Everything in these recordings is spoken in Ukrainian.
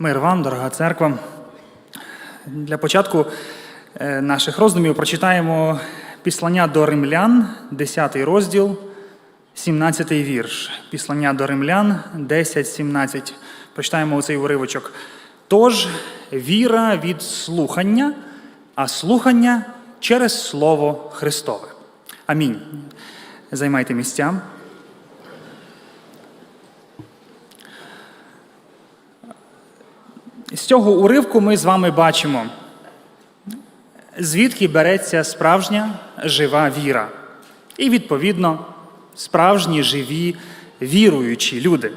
Мир вам, дорога церква. Для початку е, наших роздумів прочитаємо післання до римлян, 10 розділ, 17 вірш. Післання до римлян 10-17. Прочитаємо оцей уривочок. Тож віра від слухання, а слухання через Слово Христове. Амінь. Займайте місця. З цього уривку ми з вами бачимо, звідки береться справжня жива віра. І, відповідно, справжні живі віруючі люди.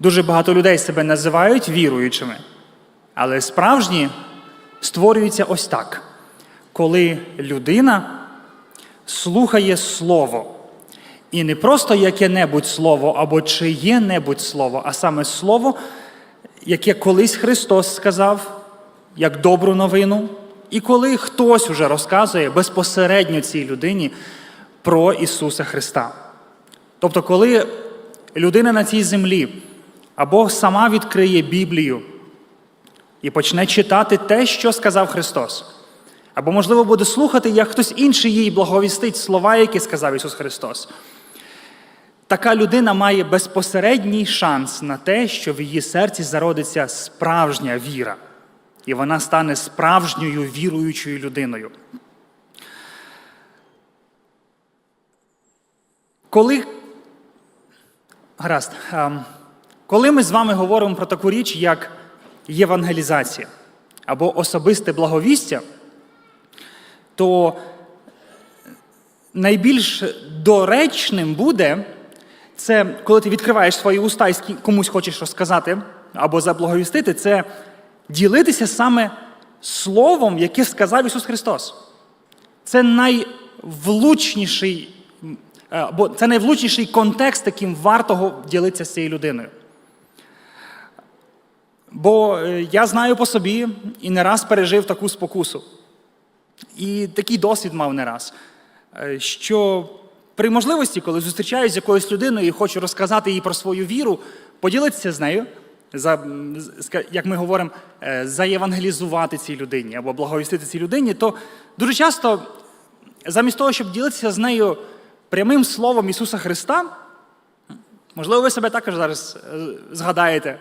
Дуже багато людей себе називають віруючими, але справжні створюються ось так, коли людина слухає слово. І не просто яке-небудь слово або чиє-небудь слово, а саме слово, яке колись Христос сказав, як добру новину, і коли хтось уже розказує безпосередньо цій людині про Ісуса Христа. Тобто, коли людина на цій землі або сама відкриє Біблію і почне читати те, що сказав Христос, або, можливо, буде слухати, як хтось інший їй благовістить слова, які сказав Ісус Христос. Така людина має безпосередній шанс на те, що в її серці зародиться справжня віра, і вона стане справжньою віруючою людиною. Коли Гаразд, ем, коли ми з вами говоримо про таку річ, як євангелізація або особисте благовістя, то найбільш доречним буде це, коли ти відкриваєш свої уста і комусь хочеш розказати або заблаговістити, це ділитися саме словом, яке сказав Ісус Христос. Це найвлучніший, е, бо це найвлучніший контекст, яким варто ділитися з цією людиною. Бо е, я знаю по собі і не раз пережив таку спокусу. І такий досвід мав не раз, е, що при можливості, коли зустрічаюся з якоюсь людиною і хочу розказати їй про свою віру, поділитися з нею, за, як ми говоримо, е, заєвангелізувати цій людині або благовістити цій людині, то дуже часто, замість того, щоб ділитися з нею прямим словом Ісуса Христа, можливо, ви себе також зараз е, згадаєте.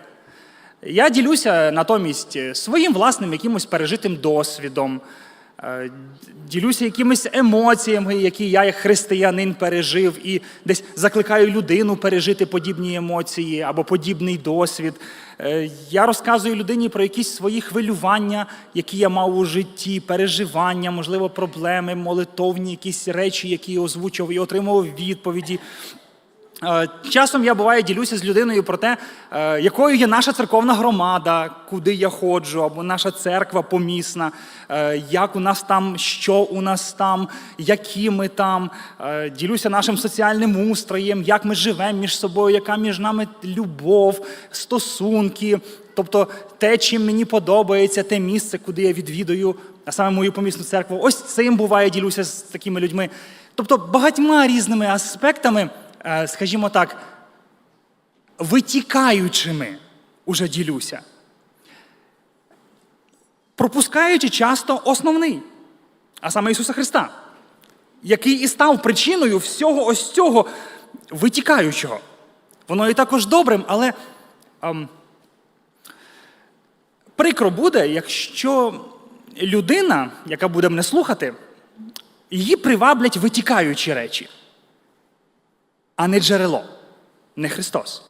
Я ділюся натомість своїм власним якимось пережитим досвідом, ділюся якимись емоціями, які я як християнин пережив, і десь закликаю людину пережити подібні емоції або подібний досвід. Е, Я розказую людині про якісь свої хвилювання, які я мав у житті, переживання, можливо, проблеми, молитовні якісь речі, які я озвучував і отримував відповіді. Е, Часом я буває ділюся з людиною про те, е, якою є наша церковна громада, куди я ходжу, або наша церква помісна, е, як у нас там, що у нас там, які ми там. Ділюся нашим соціальним устроєм, як ми живемо між собою, яка між нами любов, стосунки. Тобто те, чим мені подобається, те місце, куди я відвідую, а саме мою помісну церкву. Ось цим буває ділюся з такими людьми. Тобто багатьма різними аспектами скажімо так, витікаючими уже ділюся. Пропускаючи часто основний, а саме Ісуса Христа, який і став причиною всього ось цього витікаючого. Воно і також добрим, але ем, прикро буде, якщо людина, яка буде мене слухати, її приваблять витікаючі речі а не джерело, не Христос.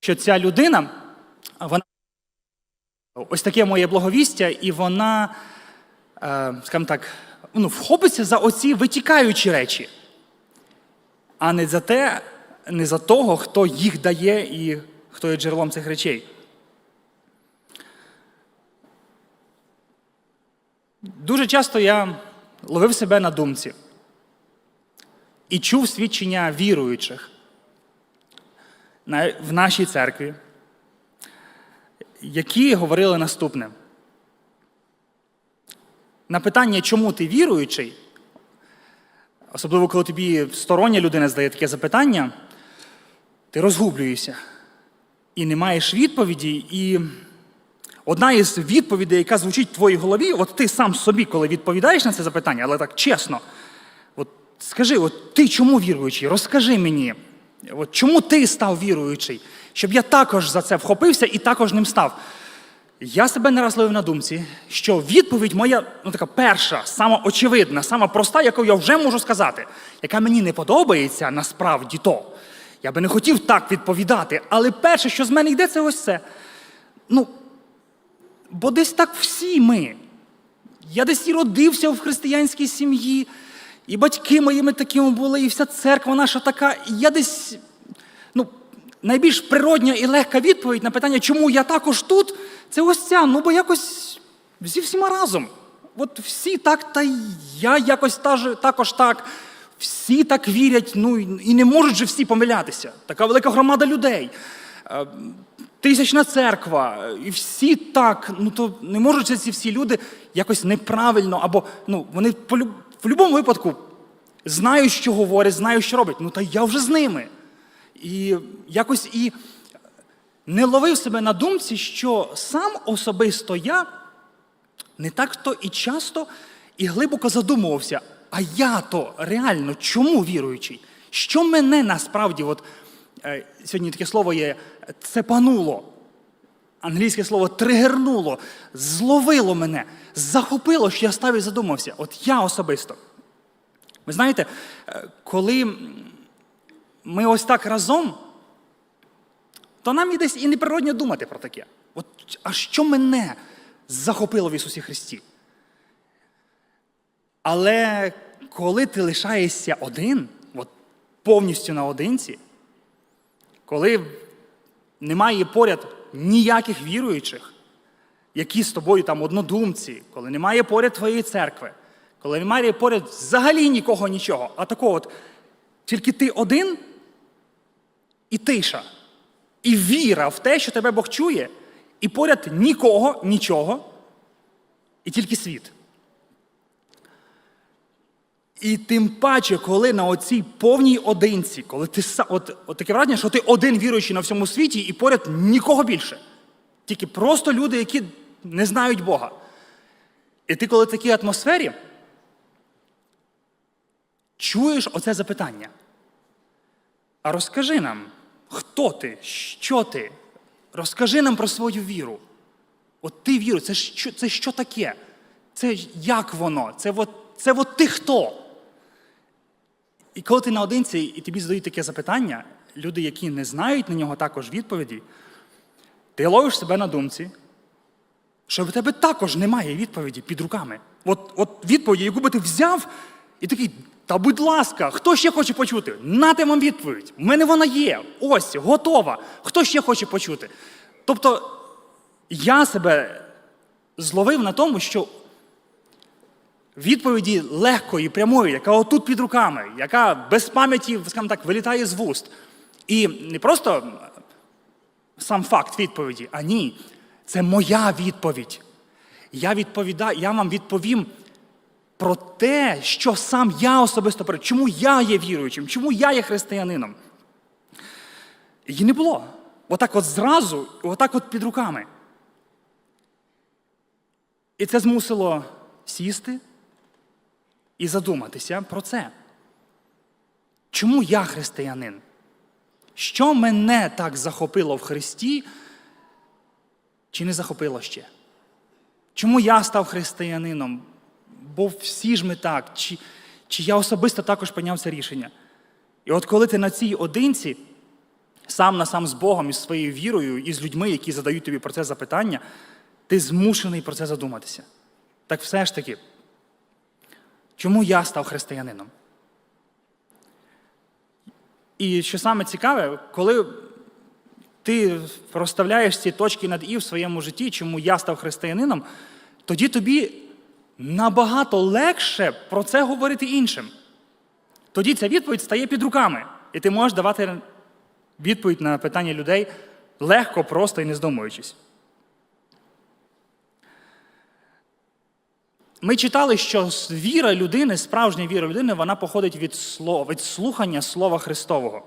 Що ця людина, вона ось таке моє благовістя, і вона, е, скажімо так, ну, вхопиться за оці витікаючі речі, а не за те, не за того, хто їх дає і хто є джерелом цих речей. Дуже часто я ловив себе на думці і чув свідчення віруючих в нашій церкві, які говорили наступне. На питання, чому ти віруючий, особливо коли тобі стороння людина задає таке запитання, ти розгублюєшся і не маєш відповіді. І одна із відповідей, яка звучить в твоїй голові, от ти сам собі, коли відповідаєш на це запитання, але так чесно, скажи, от ти чому віруючий? Розкажи мені, от чому ти став віруючий, щоб я також за це вхопився і також ним став. Я себе не раз ловив на думці, що відповідь моя, ну така перша, сама очевидна, сама проста, яку я вже можу сказати, яка мені не подобається насправді то. Я би не хотів так відповідати, але перше, що з мене йде, це ось це. Ну, бо десь так всі ми. Я десь і родився в християнській сім'ї, і батьки моїми такими були, і вся церква наша така. Я десь, ну, найбільш природня і легка відповідь на питання, чому я також тут, це ось ця. Ну, бо якось зі всіма разом. От всі так, та я якось та- також так. Всі так вірять, ну і не можуть же всі помилятися. Така велика громада людей. Е, Тисячна церква, і всі так, ну то не можуть ці всі люди якось неправильно, або ну, вони в будь-якому випадку знають, що говорять, знають, що роблять. Ну та я вже з ними. І якось і не ловив себе на думці, що сам особисто я не так то і часто і глибоко задумувався, а я то реально чому віруючий? Що мене насправді, от е, сьогодні таке слово є цепануло, англійське слово тригернуло, зловило мене, захопило, що я став і задумався. От я особисто. Ви знаєте, е, коли ми ось так разом, то нам і десь і неприродно думати про таке. От, а що мене захопило в Ісусі Христі? Але коли ти лишаєшся один, от повністю наодинці, коли немає поряд ніяких віруючих, які з тобою там однодумці, коли немає поряд твоєї церкви, коли немає поряд взагалі нікого нічого, а такого от тільки ти один і тиша, і віра в те, що тебе Бог чує, і поряд нікого, нічого, і тільки світ. І тим паче, коли на оцій повній одинці, коли ти от, от таке враження, що ти один віруючий на всьому світі, і поряд нікого більше. Тільки просто люди, які не знають Бога. І ти, коли в такій атмосфері, чуєш оце запитання. А розкажи нам, хто ти, що ти? Розкажи нам про свою віру. От ти віру, це що, це що таке? Це як воно? Це от, це от ти хто? І коли ти наодинці, і тобі задають таке запитання, люди, які не знають на нього також відповіді, ти ловиш себе на думці, що в тебе також немає відповіді під руками. От, от відповіді, яку би ти взяв, і такий, та будь ласка, хто ще хоче почути? Нате вам відповідь. У мене вона є. Ось, готова. Хто ще хоче почути? Тобто, я себе зловив на тому, що відповіді легкої, прямої, яка отут під руками, яка без пам'яті, скажімо так, вилітає з вуст. І не просто сам факт відповіді, а ні. Це моя відповідь. Я відповідаю, я вам відповім про те, що сам я особисто перед, чому я є віруючим, чому я є християнином. Її не було. Отак от зразу, отак от під руками. І це змусило сісти і задуматися про це. Чому я християнин? Що мене так захопило в Христі, чи не захопило ще? Чому я став християнином? Бо всі ж ми так, чи, чи я особисто також прийняв це рішення? І от коли ти на цій одинці, сам на сам з Богом і своєю вірою, і з людьми, які задають тобі про це запитання, ти змушений про це задуматися. Так все ж таки, чому я став християнином? І що саме цікаве, коли ти розставляєш ці точки над і в своєму житті, чому я став християнином, тоді тобі набагато легше про це говорити іншим. Тоді ця відповідь стає під руками, і ти можеш давати відповідь на питання людей легко, просто і не здумуючись. Ми читали, що віра людини, справжня віра людини, вона походить від слова, від слухання Слова Христового.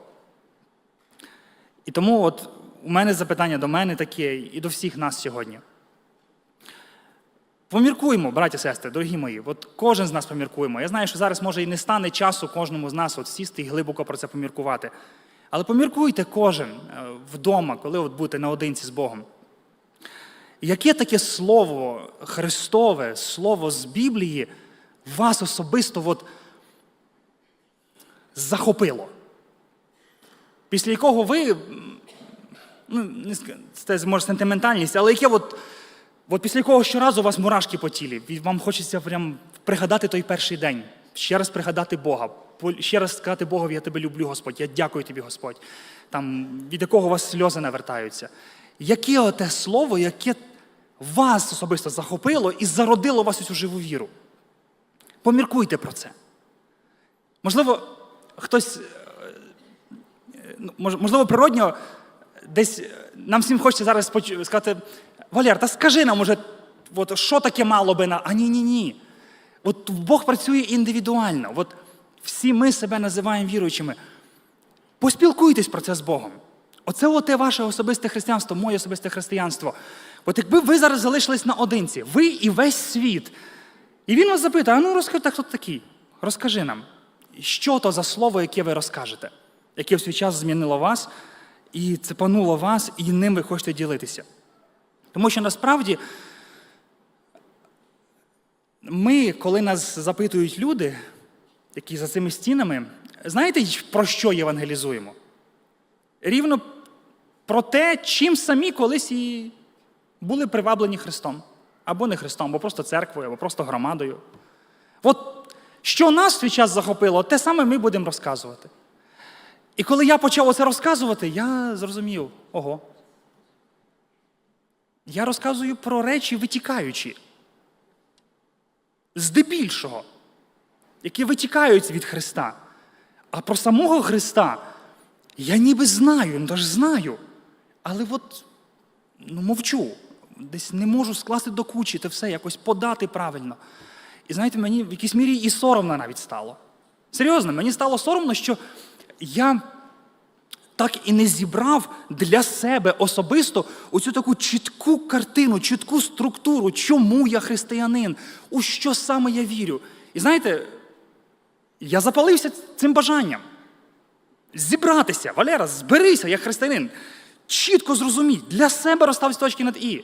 І тому от у мене запитання до мене таке і до всіх нас сьогодні. Поміркуємо, браті сестри, дорогі мої. От кожен з нас поміркуємо. Я знаю, що зараз може і не стане часу кожному з нас от сісти і глибоко про це поміркувати. Але поміркуйте кожен е, вдома, коли от будете наодинці з Богом. Яке таке слово Христове, слово з Біблії вас особисто от захопило? Після якого ви, ну, це може сентиментальність, але яке от, от після якого щоразу у вас мурашки по тілі, і вам хочеться прям пригадати той перший день, ще раз пригадати Бога, ще раз сказати Богові, я тебе люблю, Господь, я дякую тобі, Господь, там, від якого у вас сльози навертаються. Яке оте слово, яке вас особисто захопило і зародило у вас цю живу віру? Поміркуйте про це. Можливо, хтось ну, можливо, природньо десь е, нам всім хочеться зараз сказати, Валер, та скажи нам уже, от, що таке мало би на. А ні, ні, ні. От Бог працює індивідуально. От всі ми себе називаємо віруючими. Поспілкуйтесь про це з Богом. Оце оте ваше особисте християнство, моє особисте християнство. От якби ви зараз залишились наодинці, ви і весь світ. І він вас запитає: а ну розкажи, хто такий? Розкажи нам, що то за слово, яке ви розкажете, яке в свій час змінило вас, і цепануло вас, і ним ви хочете ділитися. Тому що насправді ми, коли нас запитують люди, які за цими стінами, знаєте, про що євангелізуємо? Рівно про те, чим самі колись і були приваблені Христом. Або не Христом, або просто церквою, або просто громадою. От що нас в свій час захопило, те саме ми будемо розказувати. І коли я почав оце розказувати, я зрозумів, ого. Я розказую про речі витікаючі. Здебільшого, які витікають від Христа. А про самого Христа я ніби знаю, ну ж знаю. Але от ну, мовчу. Десь не можу скласти до кучі те все, якось подати правильно. І знаєте, мені в якійсь мірі і соромно навіть стало. Серйозно, мені стало соромно, що я так і не зібрав для себе особисто оцю таку чітку картину, чітку структуру, чому я християнин, у що саме я вірю. І знаєте, я запалився цим бажанням. Зібратися, Валера, зберися як християнин. Чітко зрозумій, для себе розстав точки над І.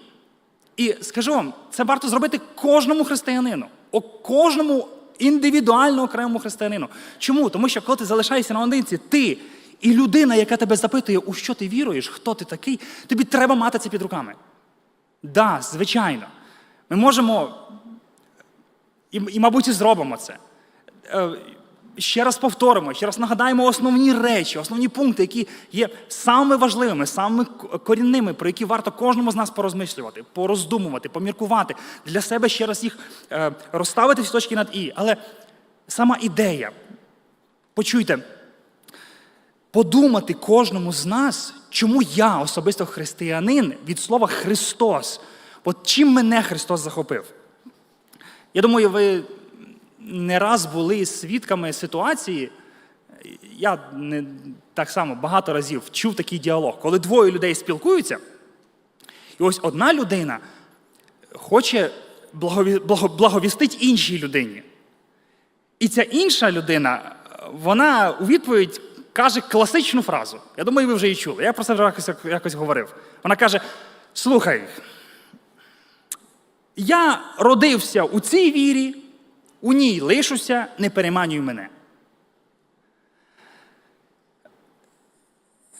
І скажу вам, це варто зробити кожному християнину, о кожному індивідуально окремому християнину. Чому? Тому що коли ти залишаєшся наодинці, ти і людина, яка тебе запитує, у що ти віруєш, хто ти такий, тобі треба мати це під руками. Да, звичайно. Ми можемо, і, і мабуть, і зробимо це. Ще раз повторимо, ще раз нагадаємо основні речі, основні пункти, які є самими важливими, самими корінними, про які варто кожному з нас порозмислювати, пороздумувати, поміркувати, для себе ще раз їх е, розставити всі точки над і. Але сама ідея, почуйте, подумати кожному з нас, чому я особисто християнин від слова Христос. От чим мене Христос захопив? Я думаю, ви не раз були свідками ситуації. Я не так само багато разів чув такий діалог, коли двоє людей спілкуються, і ось одна людина хоче благові, благо, благовістить іншій людині. І ця інша людина, вона у відповідь каже класичну фразу. Я думаю, ви вже її чули. Я про це вже якось, якось говорив. Вона каже: слухай, я родився у цій вірі, у ній лишуся, не переманюй мене.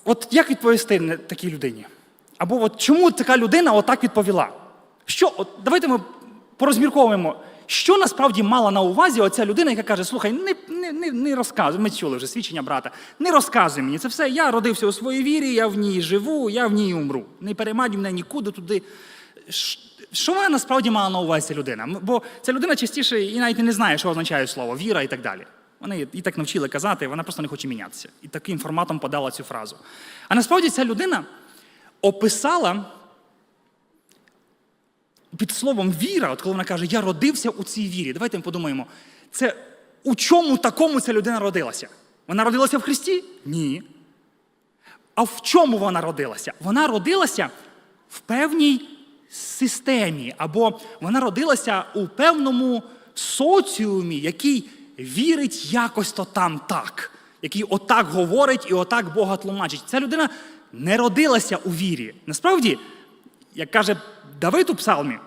От як відповісти такій людині? Або от чому така людина отак відповіла? Що, от давайте ми порозмірковуємо, що насправді мала на увазі оця людина, яка каже: слухай, не, не, не, не розказуй, ми чули вже свідчення брата, не розказуй мені це все. Я родився у своїй вірі, я в ній живу, я в ній умру. Не переманюй мене нікуди туди. Що вона насправді мала на увазі людина? Бо ця людина частіше і навіть не знає, що означає слово віра і так далі. Вони і так навчили казати, вона просто не хоче мінятися. І таким форматом подала цю фразу. А насправді ця людина описала під словом віра, от коли вона каже, я родився у цій вірі. Давайте ми подумаємо, це у чому такому ця людина родилася? Вона родилася в Христі? Ні. А в чому вона родилася? Вона родилася в певній системі, або вона родилася у певному соціумі, який вірить якось то там так, який отак говорить і отак Бога тлумачить. Ця людина не родилася у вірі. Насправді, як каже Давид у псалмі,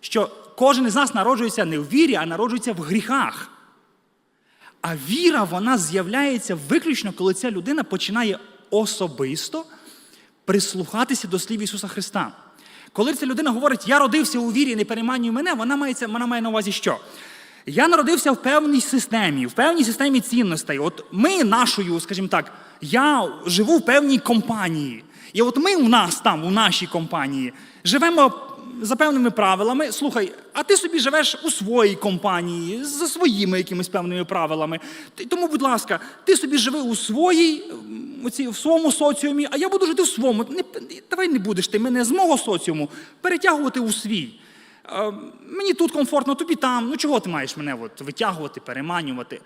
що кожен із нас народжується не в вірі, а народжується в гріхах. А віра вона з'являється виключно, коли ця людина починає особисто прислухатися до слів Ісуса Христа. Коли ця людина говорить, я родився у вірі, не переманюй мене, вона має, вона має на увазі що? Я народився в певній системі, в певній системі цінностей. От ми нашою, скажімо так, я живу в певній компанії. І от ми у нас там, у нашій компанії, живемо за певними правилами. Слухай, а ти собі живеш у своїй компанії, за своїми якимись певними правилами. Тому, будь ласка, ти собі живи у своїй, в своєму соціумі, а я буду жити в своєму. Не, давай не будеш ти мене з мого соціуму перетягувати у свій. Е, мені тут комфортно, тобі там. Ну чого ти маєш мене от, витягувати, переманювати?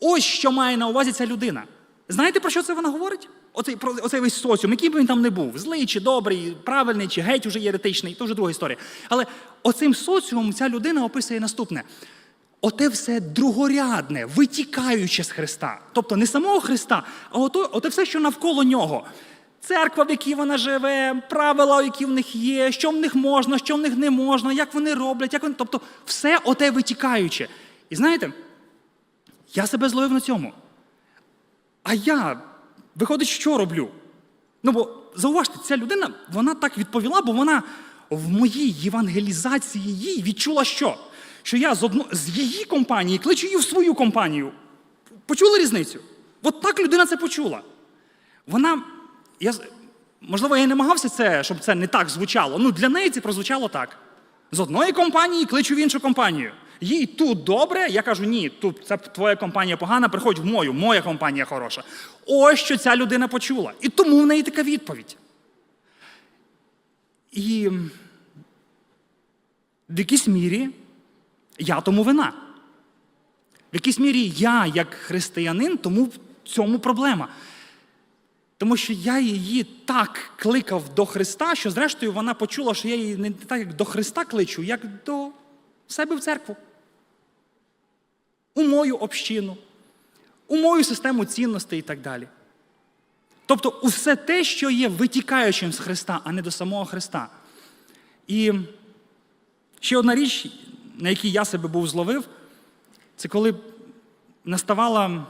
Ось що має на увазі ця людина. Знаєте, про що це вона говорить? Оцей, оцей весь соціум, який би він там не був, злий чи добрий, правильний, чи геть уже єретичний, то вже друга історія. Але оцим соціумом ця людина описує наступне. Оте все другорядне, витікаюче з Христа. Тобто не самого Христа, а ото, оте все, що навколо нього. Церква, в якій вона живе, правила, які в них є, що в них можна, що в них не можна, як вони роблять, як вони. Тобто все оте витікаюче. І знаєте, я себе зловив на цьому. А я, виходить, що роблю? Ну, бо зауважте, ця людина, вона так відповіла, бо вона в моїй євангелізації їй відчула що? Що я з, одно, з її компанії кличу її в свою компанію. Почули різницю? От так людина це почула. Вона, я, можливо, я і намагався це, щоб це не так звучало. Ну, для неї це прозвучало так. З одної компанії кличу в іншу компанію. Їй тут добре, я кажу, ні, тут це твоя компанія погана, приходь в мою, моя компанія хороша. Ось що ця людина почула. І тому в неї така відповідь. І в якійсь мірі я тому вина. В якійсь мірі я, як християнин, тому в цьому проблема. Тому що я її так кликав до Христа, що зрештою вона почула, що я її не так як до Христа кличу, як до себе в церкву. У мою общину, у мою систему цінностей і так далі. Тобто усе те, що є витікаючим з Христа, а не до самого Христа. І ще одна річ, на якій я себе був зловив, це коли наставала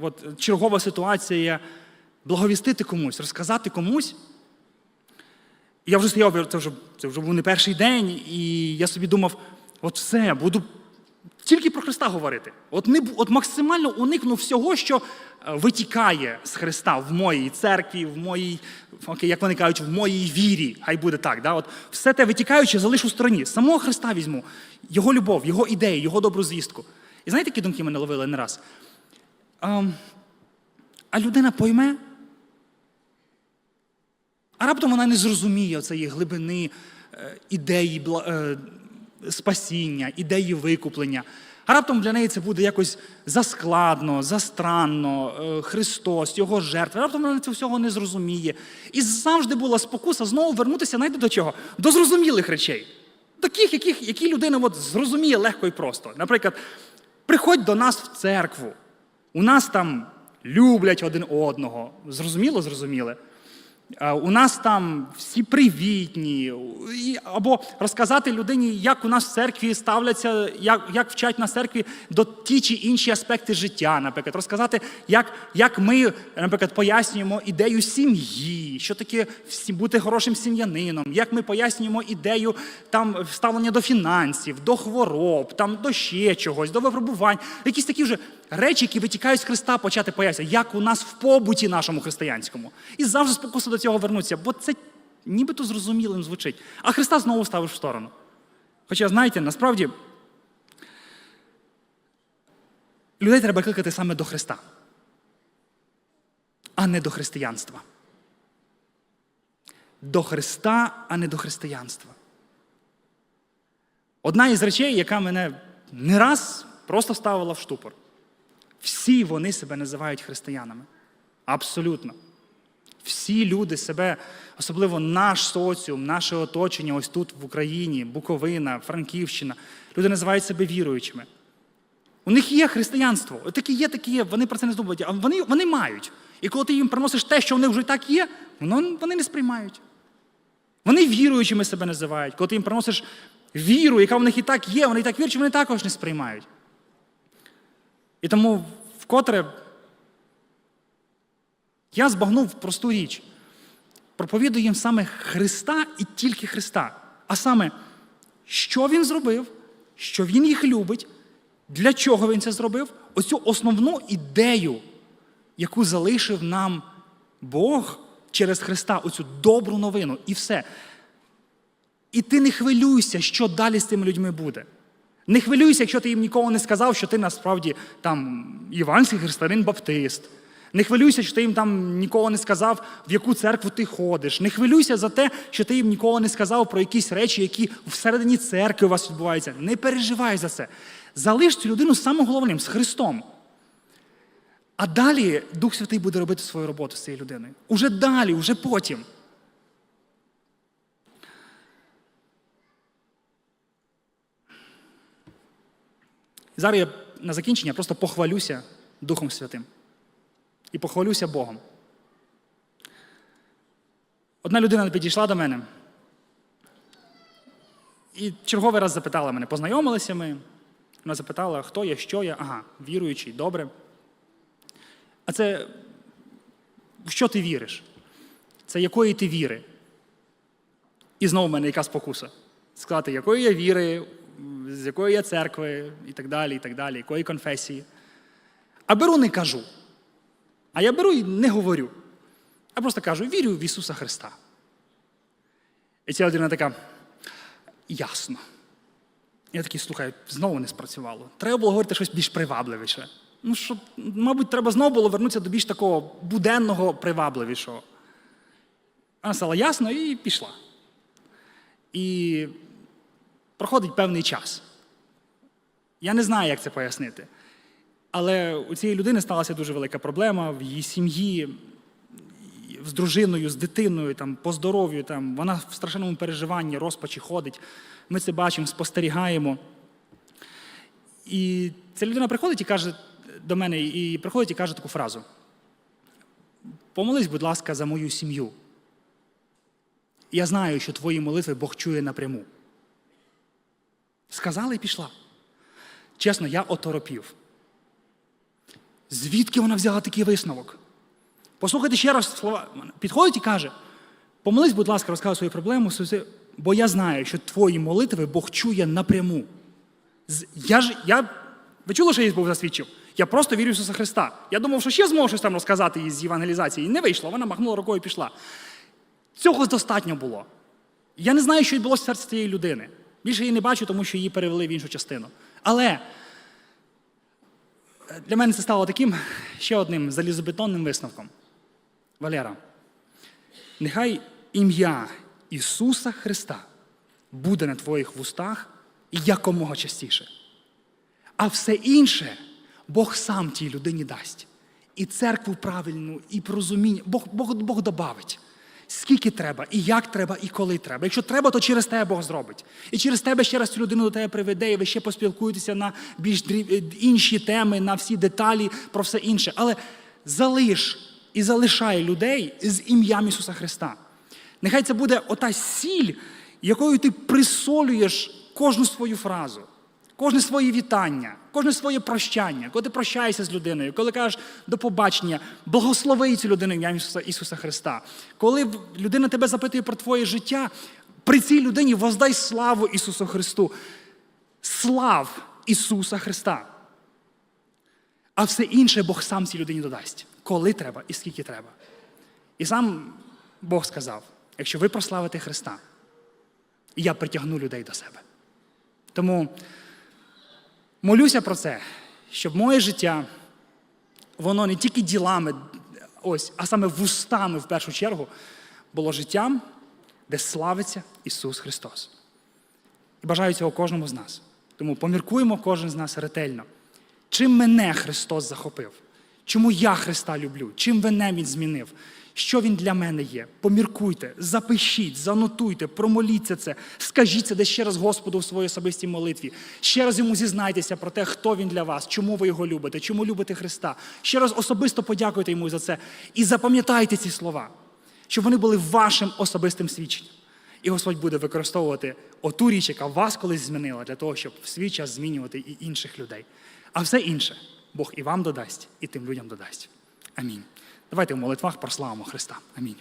от, чергова ситуація благовістити комусь, розказати комусь. Я вже стояв, це вже, це вже був не перший день, і я собі думав, от все, буду тільки про Христа говорити. От, не, от максимально уникну всього, що е, витікає з Христа в моїй церкві, в моїй, окей, як вони кажуть, в моїй вірі. Хай буде так. Да? От все те витікаюче залишу в стороні. Самого Христа візьму, Його любов, Його ідеї, Його добру звістку. І знаєте, які думки мене ловили не раз? Ем, а людина пойме, а раптом вона не зрозуміє цієї глибини е, ідеї е, спасіння, ідеї викуплення. А раптом для неї це буде якось заскладно, застранно, е, Христос, Його жертва. Раптом вона цього всього не зрозуміє. І завжди була спокуса знову вернутися, знаєте до чого? До зрозумілих речей. Таких, яких, які людина от зрозуміє легко і просто. Наприклад, приходь до нас в церкву. У нас там люблять один одного. Зрозуміло, зрозуміле. А У нас там всі привітні, або розказати людині, як у нас в церкві ставляться, як, як вчать на церкві до ті чи інші аспекти життя, наприклад, розказати, як, як ми, наприклад, пояснюємо ідею сім'ї, що таке бути хорошим сім'янином, як ми пояснюємо ідею там ставлення до фінансів, до хвороб, там до ще чогось, до випробувань, якісь такі вже речі, які витікають з Христа, почати пояснювати, як у нас в побуті нашому християнському. І завжди спокуса до цього вернутися, бо це нібито зрозумілим звучить. А Христа знову ставиш в сторону. Хоча, знаєте, насправді людей треба кликати саме до Христа, а не до християнства. До Христа, а не до християнства. Одна із речей, яка мене не раз просто ставила в штупор. Всі вони себе називають християнами. Абсолютно. Всі люди себе, особливо наш соціум, наше оточення, ось тут в Україні, Буковина, Франківщина, люди називають себе віруючими. У них є християнство. Такі є, такі є, вони про це не здобувають, а вони, вони мають. І коли ти їм приносиш те, що в них вже і так є, вони не сприймають. Вони віруючими себе називають. Коли ти їм приносиш віру, яка в них і так є, вони і так віруючі, вони також не сприймають. І тому вкотре я збагнув просту річ. Проповідую їм саме Христа і тільки Христа. А саме, що Він зробив, що Він їх любить, для чого Він це зробив, оцю основну ідею, яку залишив нам Бог через Христа, оцю добру новину, і все. І ти не хвилюйся, що далі з цими людьми буде. Не хвилюйся, якщо ти їм ніколи не сказав, що ти насправді там іванський християнин баптист. Не хвилюйся, що ти їм там ніколи не сказав, в яку церкву ти ходиш. Не хвилюйся за те, що ти їм ніколи не сказав про якісь речі, які всередині церкви у вас відбуваються. Не переживай за це. Залиш цю людину самим головним, з Христом. А далі Дух Святий буде робити свою роботу з цією людиною. Уже далі, уже потім. І зараз я на закінчення просто похвалюся Духом Святим. І похвалюся Богом. Одна людина підійшла до мене і черговий раз запитала мене, познайомилися ми. Вона запитала, хто я, що я, ага, віруючий, добре. А це в що ти віриш? Це якої ти віри? І знову в мене яка спокуса. Сказати, якої я віри, з якої я церкви, і так далі, і так далі, якої конфесії. А беру не кажу. А я беру і не говорю. А просто кажу, вірю в Ісуса Христа. І ця людина така, ясно. Я такий, слухай, знову не спрацювало. Треба було говорити щось більш привабливіше. Ну, що, мабуть, треба знову було вернутися до більш такого буденного, привабливішого. Вона стала ясно і пішла. І проходить певний час. Я не знаю, як це пояснити. Але у цієї людини сталася дуже велика проблема в її сім'ї, з дружиною, з дитиною, там, по здоров'ю. Там, Вона в страшенному переживанні, розпачі ходить. Ми це бачимо, спостерігаємо. І ця людина приходить і каже до мене, і приходить і каже таку фразу: Помолись, будь ласка, за мою сім'ю. Я знаю, що твої молитви Бог чує напряму. Сказала і пішла. Чесно, я оторопів. Звідки вона взяла такий висновок? Послухайте ще раз слова. Підходить і каже: помолись, будь ласка, розказуй свою проблему, бо я знаю, що твої молитви Бог чує напряму. Я ж, я, Ви чули, що я був засвідчив? Я просто вірю в Ісуса Христа. Я думав, що ще зможу щось там розказати з євангелізації. І не вийшло, вона махнула рукою і пішла. Цього достатньо було. Я не знаю, що відбулося в серці цієї людини. Більше її не бачу, тому що її перевели в іншу частину. Але для мене це стало таким ще одним залізобетонним висновком. Валера, нехай ім'я Ісуса Христа буде на твоїх вустах якомога частіше. А все інше Бог сам тій людині дасть. І церкву правильну, і порозуміння. Бог, Бог, Бог добавить. Скільки треба, і як треба, і коли треба. Якщо треба, то через тебе Бог зробить. І через тебе ще раз цю людину до тебе приведе, і ви ще поспілкуєтеся на більш інші теми, на всі деталі, про все інше. Але залиш і залишай людей з ім'ям Ісуса Христа. Нехай це буде ота сіль, якою ти присолюєш кожну свою фразу. Кожне своє вітання, кожне своє прощання, коли ти прощаєшся з людиною, коли кажеш до побачення, благослови цю людину ім'я Ісуса, Ісуса Христа. Коли людина тебе запитує про твоє життя, при цій людині воздай славу Ісусу Христу. Слав Ісуса Христа. А все інше Бог сам цій людині додасть, коли треба і скільки треба. І сам Бог сказав: якщо ви прославите Христа, я притягну людей до себе. Тому. Молюся про це, щоб моє життя, воно не тільки ділами, ось, а саме вустами в першу чергу, було життям, де славиться Ісус Христос. І бажаю цього кожному з нас. Тому поміркуємо кожен з нас ретельно. Чим мене Христос захопив? Чому я Христа люблю? Чим мене Він змінив? Що він для мене є? Поміркуйте, запишіть, занотуйте, промоліться це, скажіть це десь ще раз Господу в своїй особистій молитві. Ще раз йому зізнайтеся про те, хто він для вас, чому ви його любите, чому любите Христа. Ще раз особисто подякуйте йому за це і запам'ятайте ці слова, щоб вони були вашим особистим свідченням. І Господь буде використовувати оту річ, яка вас колись змінила, для того, щоб в свій час змінювати і інших людей. А все інше Бог і вам додасть, і тим людям додасть. Амінь. Давайте в молитвах прославимо Христа. Амінь.